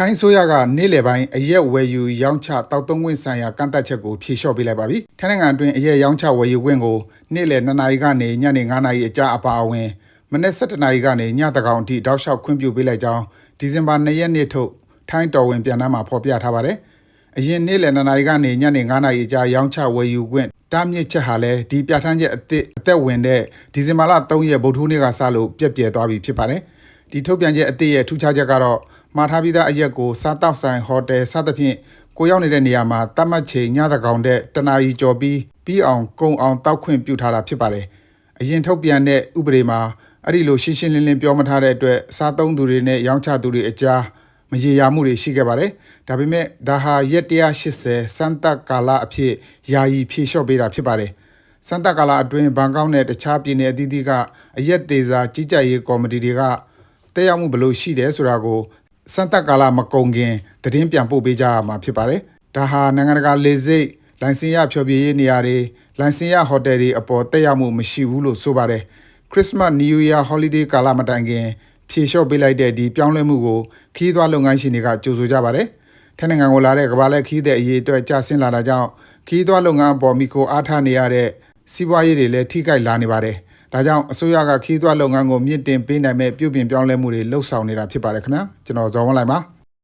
ထိုင်းဆိုရကနေ့လယ်ပိုင်းအရက်ဝယ်ယူရောင်းချတောက်သုံးခွင့်ဆိုင်ရာကန့်သက်ချက်ကိုဖြေလျှော့ပေးလိုက်ပါပြီ။ထိုင်းနိုင်ငံအတွင်းအရက်ရောင်းချဝယ်ယူခွင့်ကိုနေ့လယ်2နာရီကနေညနေ9နာရီအကြာအပါအဝင်မနေ့7နာရီကနေညတကောင်အထိတောက်လျှောက်ခွင့်ပြုပေးလိုက်ကြောင်းဒီဇင်ဘာ2ရက်နေ့ထုတ်ထိုင်းတော်ဝင်ပြန်နှမ်းမှာဖော်ပြထားပါတယ်။အရင်နေ့လယ်2နာရီကနေညနေ9နာရီအကြာရောင်းချဝယ်ယူခွင့်တားမြစ်ချက်ဟာလည်းဒီပြဋ္ဌာန်းချက်အသစ်အသက်ဝင်တဲ့ဒီဇင်ဘာလ3ရက်ဗုဒ္ဓဟူးနေ့ကစလို့ပြည့်ပြည့်သွားပြီဖြစ်ပါတယ်။ဒီထုတ်ပြန်ချက်အသစ်ရဲ့ထူးခြားချက်ကတော့ မှာထားပြီးသားအရက်ကိုစားတောက်ဆိုင်ဟိုတယ်စသဖြင့်ကိုရောက်နေတဲ့နေရာမှာတတ်မှတ်ချိန်ညသကောင်တဲ့တနာရီကျော်ပြီးပြီးအောင်ကုံအောင်တောက်ခွင့်ပြုထားတာဖြစ်ပါတယ်။အရင်ထုတ်ပြန်တဲ့ဥပဒေမှာအဲ့ဒီလိုရှင်းရှင်းလင်းလင်းပြောမထားတဲ့အတွက်စားသုံးသူတွေနဲ့ရောင်းချသူတွေအကြားမရေရာမှုတွေရှိခဲ့ပါတယ်။ဒါပေမဲ့ဒါဟာရက်180စမ်းသက်ကာလအဖြစ်ယာယီဖြေလျှော့ပေးတာဖြစ်ပါတယ်။စမ်းသက်ကာလအတွင်းဘန်ကောက်နဲ့တခြားပြည်နယ်အသီးသီးကအရက်သေးစာကြီးကြပ်ရေးကော်မတီတွေကတက်ရောက်မှုဘယ်လိုရှိတယ်ဆိုတာကို စမ်းသက်ကာလမကုန်ခင်သတင်းပြန်ပို့ပေးကြရမှာဖြစ်ပါတယ်။ဒါဟာနိုင်ငံတကာလေဆိပ်လိုင်စင်ရဖျော်ဖြေရေးနေရာတွေလိုင်စင်ရဟိုတယ်တွေအပေါ်တက်ရောက်မှုမရှိဘူးလို့ဆိုပါတယ်။ Christmas New Year Holiday ကာလမတိုင်ခင်ဖြေလျှော့ပေးလိုက်တဲ့ဒီပြောင်းလဲမှုကိုခီးသွွားလုပ်ငန်းရှင်တွေကကြိုဆိုကြပါတယ်။ထိုင်းနိုင်ငံကိုလာတဲ့ကမ္ဘာလက်ခီးတဲ့အရေးအတွက်ကျဆင်းလာတာကြောင့်ခီးသွွားလုပ်ငန်းအပေါ်မိခိုအားထားနေရတဲ့စီးပွားရေးတွေလည်းထိခိုက်လာနေပါတယ်။ ဒါကြောင့်အစိုးရကခီးသွွားလုပ်ငန်းကိုမြင့်တင်ပေးနိုင်မဲ့ပြုပြင်ပြောင်းလဲမှုတွေလှုပ်ဆောင်နေတာဖြစ်ပါတယ်ခင်ဗျာ။ကျွန်တော်ဇော်ဝန်းလိုက်ပါ။